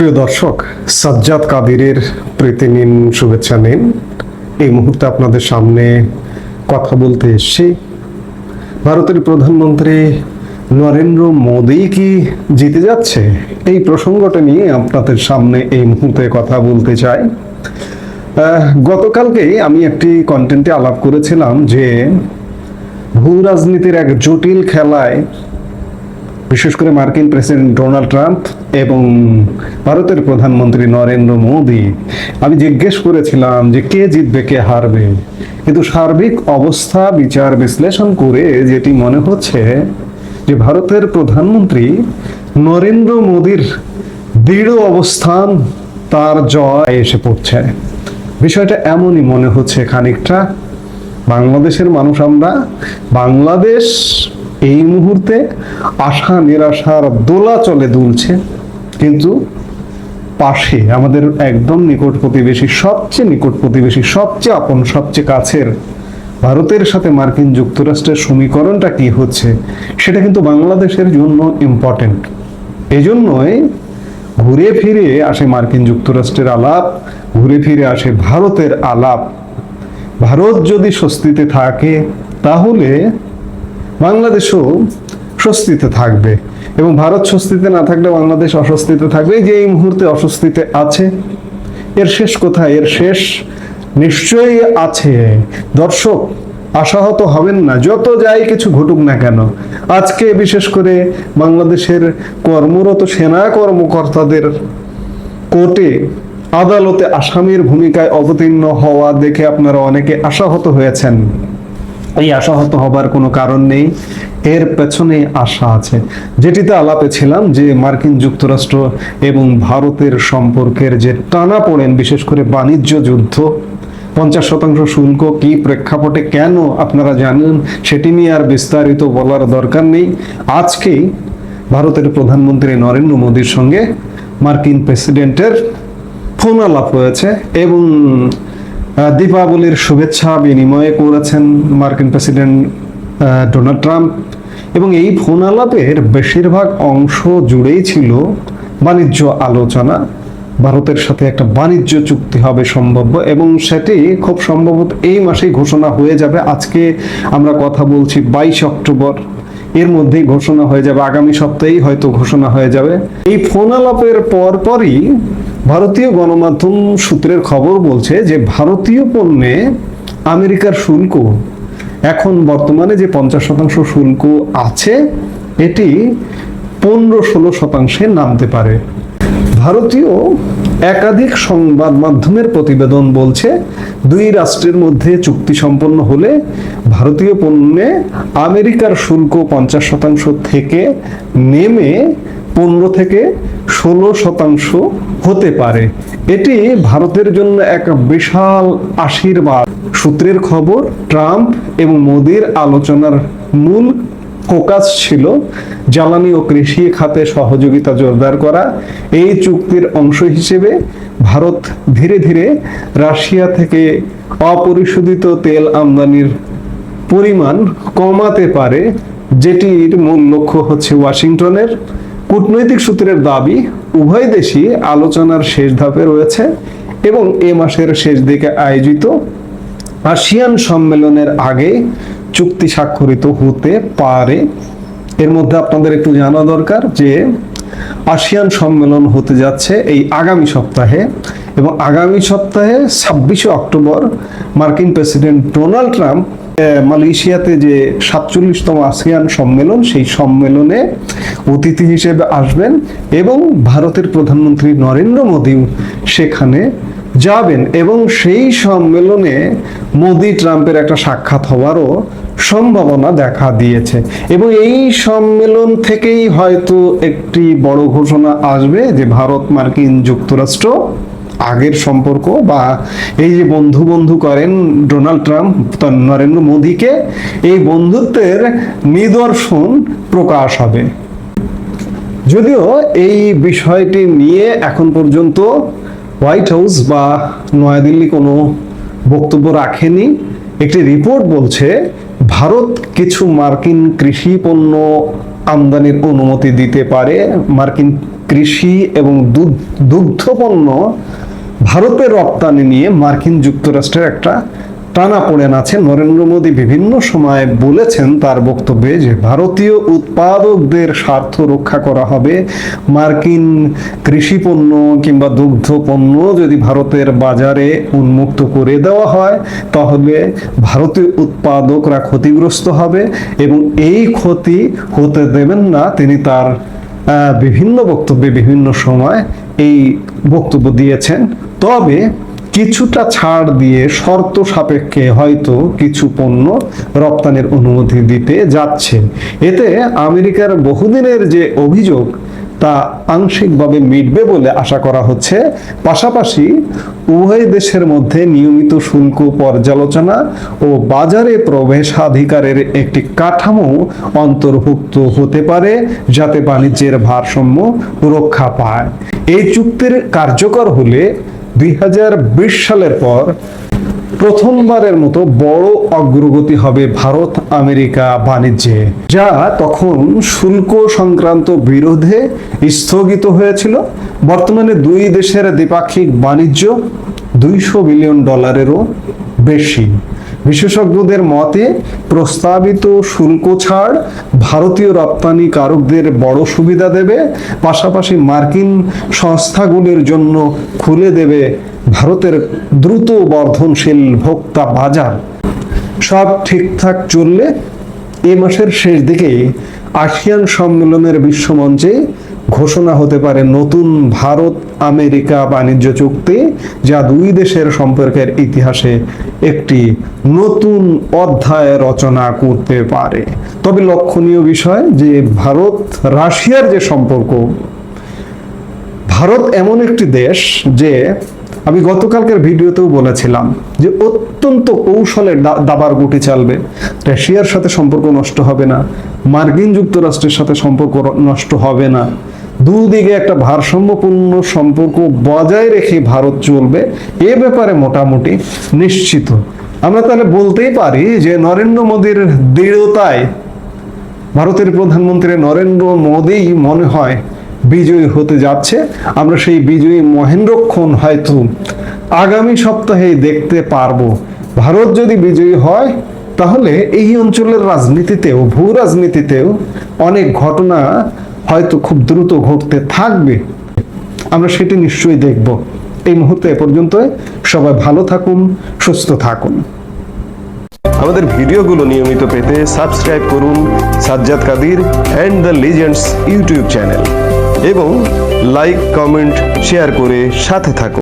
প্রিয় দর্শক, সাজ্জাদ কাদিরের প্রীতি নিন শুভেচ্ছা নিন। এই মুহূর্তে আপনাদের সামনে কথা বলতে এসছি। ভারতের প্রধানমন্ত্রী নরেন্দ্র মোদী কি জিতে যাচ্ছে? এই প্রসঙ্গটা নিয়ে আপনাদের সামনে এই মুহূর্তে কথা বলতে চাই। গতকালকেই আমি একটি কন্টেন্টে আলাপ করেছিলাম যে ভূ রাজনীতির এক জটিল খেলায় বিশেষ করে মার্কিন প্রেসিডেন্ট ডোনাল্ড ট্রাম্প এবং ভারতের প্রধানমন্ত্রী নরেন্দ্র মোদী। আমি জিজ্ঞেস করেছিলাম যে কে জিতবে, কে হারবে? কিন্তু সার্বিক অবস্থা, বিচার, বিশ্লেষণ করে যেটি মনে হচ্ছে যে ভারতের প্রধানমন্ত্রী নরেন্দ্র মোদীর দৃঢ় অবস্থান তার জয় এসে পড়ছে। বিষয়টা এমনই মনে হচ্ছে খানিকটা। বাংলাদেশের মানুষ আমরা, বাংলাদেশ এই মুহূর্তে আশা, নিরাশার দোলাচলে দুলছে। কিন্তু পাশে আমাদের একদম নিকট প্রতিবেশী, সবচেয়ে নিকট প্রতিবেশী, সবচেয়ে আপন, সবচেয়ে কাছের ভারতের সাথে মার্কিন যুক্তরাষ্ট্রের সমীকরণটা কি হচ্ছে, সেটা কিন্তু বাংলাদেশের জন্য ইম্পর্টেন্ট এই জন্যই ঘুরে ফিরে আসে মার্কিন যুক্তরাষ্ট্রের আলাপ, ঘুরে ফিরে আসে ভারতের আলাপ। ভারত যদি স্বস্তিতে থাকে, তাহলে বাংলাদেশও স্বস্তিতে থাকবে এবং ভারত স্বস্তিতে না থাকলে বাংলাদেশ অস্বস্তিতে থাকবে। যে এই মুহূর্তে অস্বস্তিতে আছে, এর শেষ কোথায়? এর শেষ নিশ্চয়ই আছে। দর্শক, আশাহত হবেন না, যত যাই কিছু ঘটুক না কেন। আজকে বিশেষ করে বাংলাদেশের কর্মরত সেনা কর্মকর্তাদের কোর্টে আদালতে আসামির ভূমিকায় অবতীর্ণ হওয়া দেখে আপনারা অনেকে আশাহত হয়েছেন। এই আশাহত হবার কোনো কারণ নেই। এর পেছনে আশা আছে। যেটিতে আলাপে ছিলাম যে মার্কিন যুক্তরাষ্ট্র এবং ভারতের সম্পর্কের যে টানা পড়েন বিশেষ করে বাণিজ্য যুদ্ধ, পঞ্চাশ শতাংশ শুল্ক কি প্রেক্ষাপটে কেন আপনারা জানেন সেটি নিয়ে আর বিস্তারিত বলার দরকার নেই। আজকেই ভারতের প্রধানমন্ত্রী নরেন্দ্র মোদীর সঙ্গে মার্কিন প্রেসিডেন্টের ফোন আলাপ হয়েছে এবং দীপাবলির শুভেচ্ছা বিনিময় করেছেন মার্কিন প্রেসিডেন্ট ডোনাল্ড ট্রাম্প। এবং এই ফোন আলাপের বেশিরভাগ অংশ জুড়েই ছিল বাণিজ্য আলোচনা। ভারতের সাথে একটা বাণিজ্য চুক্তি হবে সম্ভাব্য, এবং সেটি খুব সম্ভবত এই মাসেই ঘোষণা হয়ে যাবে। আজকে আমরা কথা বলছি বাইশ অক্টোবর। এর মধ্যেই ঘোষণা হয়ে যাবে, আগামী সপ্তাহেই হয়তো ঘোষণা হয়ে যাবে। এই ফোন আলাপের পরপরই ভারতীয় গণমাধ্যম সূত্রের খবর বলছে যে ভারতীয় পণ্যে আমেরিকার শুল্ক, এখন বর্তমানে যে পঞ্চাশ শতাংশ শুল্ক আছে, এটি পনেরো ষোলো শতাংশে নামতে পারে। ভারতীয় একাধিক সংবাদ মাধ্যমের প্রতিবেদন বলছে, দুই রাষ্ট্রের মধ্যে চুক্তি সম্পন্ন হলে ভারতীয় পণ্যে আমেরিকার শুল্ক পঞ্চাশ শতাংশ থেকে নেমে পনেরো থেকে ষোলো শতাংশ হতে পারে। এটি ভারতের জন্য এক বিশাল আশীর্বাদ। সূত্রের খবর, ট্রাম্প এবং মোদির আলোচনার মূল ফোকাস ছিল জ্বালানি ও কৃষি খাতে সহযোগিতা জোরদার করা। এই চুক্তির অংশ হিসেবে ভারত ধীরে ধীরে রাশিয়া থেকে অপরিশোধিত তেল আমদানির পরিমাণ কমাতে পারে, যেটির মূল লক্ষ্য হচ্ছে ওয়াশিংটনের কূটনৈতিক সূত্রের দাবি, উভয় দেশই আলোচনার শেষ ধাপে রয়েছে এবং এ মাসের শেষ দিকে আয়োজিত আসিয়ান সম্মেলনের আগে চুক্তি স্বাক্ষরিত হতে পারে। এর মধ্যে আপনাদের একটু জানা দরকার যে আসিয়ান সম্মেলন হতে যাচ্ছে এই আগামী সপ্তাহে এবং আগামী সপ্তাহে ছাব্বিশে অক্টোবর মার্কিন প্রেসিডেন্ট ডোনাল্ড ট্রাম্প মালয়েশিয়াতে যে সাতচল্লিশতম আসিয়ান সম্মেলন, সেই সম্মেলনে অতিথি হিসেবে আসবেন এবং ভারতের প্রধানমন্ত্রী নরেন্দ্র মোদীও সেখানে যাবেন এবং সেই সম্মেলনে মোদি ট্রাম্পের একটা সাক্ষাৎ হওয়ারও সম্ভাবনা দেখা দিয়েছে। এবং এই সম্মেলন থেকেই হয়তো একটি বড় ঘোষণা আসবে যে ভারত মার্কিন যুক্তরাষ্ট্র আগের সম্পর্ক বা এই যে বন্ধু বন্ধু করেন ডোনাল্ড ট্রাম্প নরেন্দ্র মোদীকে, এই বন্ধুত্বের নিদর্শন প্রকাশ হবে। যদিও এই বিষয়টি নিয়ে এখন পর্যন্ত হোয়াইট হাউস বা নয়াদিল্লি কোনো বক্তব্য রাখেনি। একটি রিপোর্ট বলছে, ভারত কিছু মার্কিন কৃষি পণ্য আমদানির অনুমতি দিতে পারে। মার্কিন কৃষি এবং দুধ দুগ্ধপণ্য ভারতের রপ্তানি নিয়ে মার্কিন যুক্তরাষ্ট্রের একটা টানা পড়েন আছে। নরেন্দ্র মোদী বিভিন্ন সময় বলেছেন তার বক্তব্যে যে ভারতীয় উৎপাদকদের স্বার্থ রক্ষা করা হবে। মার্কিন কৃষি পণ্য কিংবা দুগ্ধ পণ্য যদি ভারতের বাজারে উন্মুক্ত করে দেওয়া হয়, তাহলে ভারতীয় উৎপাদকরা ক্ষতিগ্রস্ত হবে এবং এই ক্ষতি হতে দেবেন না। তিনি তার বিভিন্ন বক্তব্যে বিভিন্ন সময় এই বক্তব্য দিয়েছেন। তবে কিছুটা ছাড় দিয়ে শর্ত সাপেক্ষে হয়তো কিছু পণ্য রপ্তানির অনুমতি দিতে যাচ্ছে। এতে আমেরিকার বহুদিনের যে অভিযোগ, তা আংশিকভাবে মিটবে বলে আশা করা হচ্ছে। পাশাপাশি উভয় দেশের মধ্যে নিয়মিত শুল্ক পর্যালোচনা ও বাজারে প্রবেশাধিকারের একটি কাঠামো অন্তর্ভুক্ত হতে পারে, যাতে বাণিজ্যের ভারসাম্য রক্ষা পায়। এই চুক্তির কার্যকর হলে দুই হাজার বিশ সালের পর প্রথমবারের মতো বড় অগ্রগতি হবে ভারত আমেরিকা বাণিজ্যে, যা তখন শুল্ক সংক্রান্ত বিরোধে স্থগিত হয়েছিল। বর্তমানে দুই দেশের দ্বিপাক্ষিক বাণিজ্য দুইশো বিলিয়ন ডলারেরও বেশি। বিশেষজ্ঞদের মতে, প্রস্তাবিত শুল্ক ছাড় ভারতীয় রপ্তানিকারকদের বড় সুবিধা দেবে, পাশাপাশি মার্কিন সংস্থাগুলির জন্য খুলে দেবে ভারতের দ্রুত বর্ধনশীল ভোক্তা বাজার। সব ঠিকঠাক চললে এ মাসের শেষ দিকে আসিয়ান সম্মেলনের বিশ্বমঞ্চে ঘোষণা হতে পারে নতুন ভারত আমেরিকা বাণিজ্য চুক্তি, যা দুই দেশের সম্পর্কের ইতিহাসে একটি নতুন অধ্যায় রচনা করতে পারে। তবে লক্ষণীয় বিষয় যে ভারত, রাশিয়ার যে সম্পর্ক, ভারত এমন একটি দেশ যে আমি গতকালকের ভিডিওতেও বলেছিলাম যে অত্যন্ত কৌশলে দাবার গুটি চালবে। রাশিয়ার সাথে সম্পর্ক নষ্ট হবে না, মার্কিন যুক্তরাষ্ট্রের সাথে সম্পর্ক নষ্ট হবে না। দুদিকে একটা ভারসাম্যপূর্ণ সম্পর্ক বজায় রেখে ভারত চলবে, এ ব্যাপারে মোটামুটি নিশ্চিত। আমরা তাহলে বলতেই পারি যে নরেন্দ্র মোদীর দৃঢ়তায় ভারতের প্রধানমন্ত্রী নরেন্দ্র মোদী মনে হয় বিজয়ী হতে যাচ্ছে। আমরা সেই বিজয়ী মহেন্দ্রক্ষণ হয়তো আগামী সপ্তাহেই দেখতে পারব। ভারত যদি বিজয়ী হয়, তাহলে এই অঞ্চলের রাজনীতিতেও ভূ রাজনীতিতেও অনেক ঘটনা হয়তো খুব দ্রুত ঘটতে থাকবে। আমরা সেটি নিশ্চয়ই দেখব। এই মুহূর্তে পর্যন্ত সবাই ভালো থাকুন, সুস্থ থাকুন। আমাদের ভিডিওগুলো নিয়মিত পেতে সাবস্ক্রাইব করুন Sajjad Kadir and the legends YouTube channel এবং লাইক, কমেন্ট, শেয়ার করে সাথে থাকুন।